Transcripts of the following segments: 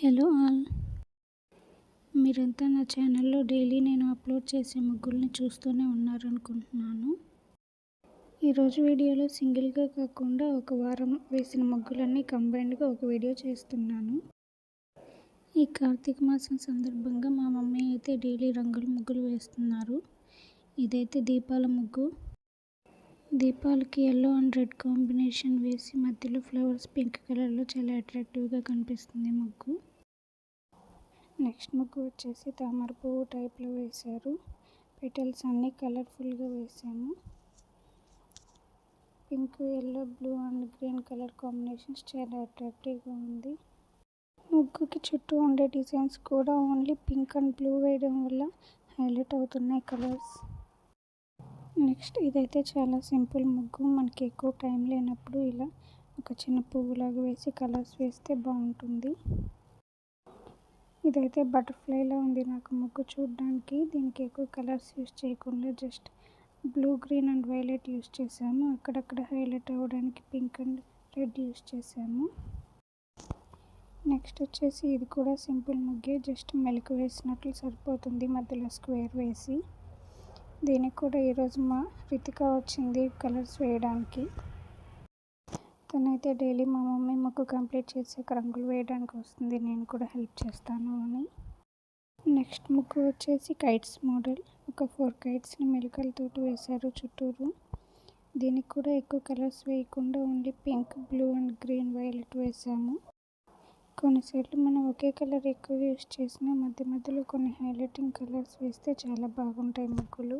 Hello all. మీరంతా నా ఛానల్లో డైలీ నేను అప్లోడ్ చేసే ముగ్గుల్ని చూస్తూనే ఉన్నారనుకుంటున్నాను. ఈరోజు వీడియోలో సింగిల్గా కాకుండా ఒక వారం వేసిన ముగ్గులన్నీ కంబైన్డ్గా ఒక వీడియో చేస్తున్నాను. ఈ కార్తీక మాసం సందర్భంగా మా మమ్మీ అయితే డైలీ రంగుల ముగ్గులు వేస్తున్నారు. ఇదైతే దీపాల ముగ్గు. దీపాలకి ఎల్లో అండ్ రెడ్ కాంబినేషన్ వేసి మధ్యలో ఫ్లవర్స్ పింక్ కలర్లో చాలా అట్రాక్టివ్గా కనిపిస్తుంది ముగ్గు. నెక్స్ట్ ముగ్గు వచ్చేసి తామర పువ్వు టైప్లో వేశారు. పెటల్స్ అన్నీ కలర్ఫుల్గా వేసాము. Pink yellow blue and green colour combinations చాలా అట్రాక్టివ్గా ఉంది. ముగ్గుకి చుట్టూ ఉండే డిజైన్స్ కూడా ఓన్లీ పింక్ అండ్ బ్లూ వేయడం వల్ల హైలైట్ అవుతున్నాయి కలర్స్ నెక్స్ట్ ఇదైతే చాలా సింపుల్ ముగ్గు. మనకి ఎక్కువ టైం లేనప్పుడు ఇలా ఒక చిన్న పువ్వులాగా వేసి కలర్స్ వేస్తే బాగుంటుంది. ఇదైతే బటర్ఫ్లైలా ఉంది నాకు ముగ్గు చూడడానికి. దీనికి ఎక్కువ కలర్స్ యూస్ చేయకుండా just blue green and violet use చేసాము అక్కడక్కడ హైలైట్ అవ్వడానికి పింక్ అండ్ రెడ్ యూస్ చేసాము నెక్స్ట్ వచ్చేసి ఇది కూడా సింపుల్ ముగ్గే. జస్ట్ మెలకు వేసినట్లు సరిపోతుంది. మధ్యలో స్క్వేర్ వేసి దీనికి కూడా ఈరోజు మా రితిక వచ్చింది కలర్స్ వేయడానికి. తనైతే డైలీ మా మమ్మీ ముగ్గు కంప్లీట్ చేసాక రంగులు వేయడానికి వస్తుంది నేను కూడా హెల్ప్ చేస్తాను అని. నెక్స్ట్ ముగ్గు వచ్చేసి కైట్స్ మోడల్. ఒక ఫోర్ కైట్స్ని మెలికలతో వేశారు చుట్టూరు. దీనికి కూడా ఎక్కువ కలర్స్ వేయకుండా only pink blue and green violet వేసాము కొన్నిసార్లు మనం ఒకే కలర్ ఎక్కువ యూస్ చేసినా మధ్య మధ్యలో కొన్ని హైలైటింగ్ కలర్స్ వేస్తే చాలా బాగుంటాయి ముగ్గులు.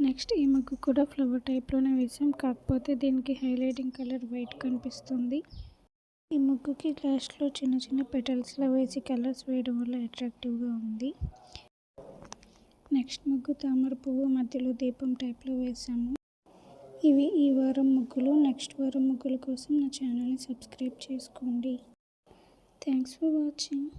నెక్స్ట్ ఈ ముగ్గు కూడా ఫ్లవర్ టైప్లోనే వేసాం. కాకపోతే దీనికి హైలైటింగ్ కలర్ వైట్ కనిపిస్తుంది. ఈ ముగ్గుకి లాస్ట్లో చిన్న చిన్న పెటల్స్లో వేసి కలర్స్ వేయడం వల్ల అట్రాక్టివ్గా ఉంది. నెక్స్ట్ ముగ్గు తామర పువ్వు మధ్యలో దీపం టైప్లో వేసాము. ఇవి ఈ వారం ముగ్గులు నెక్స్ట్ వారం ముగ్గుల కోసం నా ఛానల్ని సబ్స్క్రైబ్ చేసుకోండి. Thanks for watching.